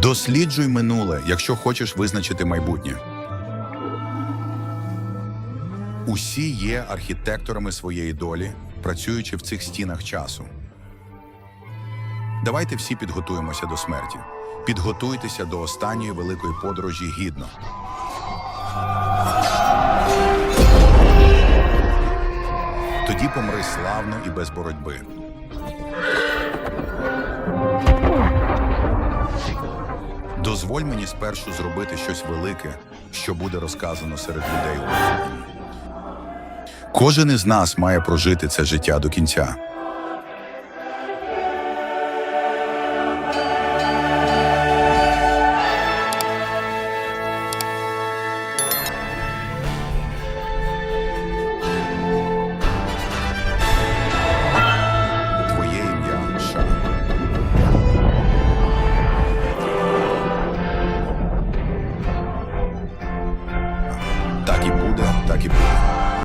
Досліджуй минуле, якщо хочеш визначити майбутнє. Усі є архітекторами своєї долі, працюючи в цих стінах часу. Давайте всі підготуємося до смерті. Підготуйтеся до останньої великої подорожі гідно. Тоді помри славно і без боротьби. Дозволь мені спершу зробити щось велике, що буде розказано серед людей. Кожен із нас має прожити це життя до кінця. Так і буде, так і буде.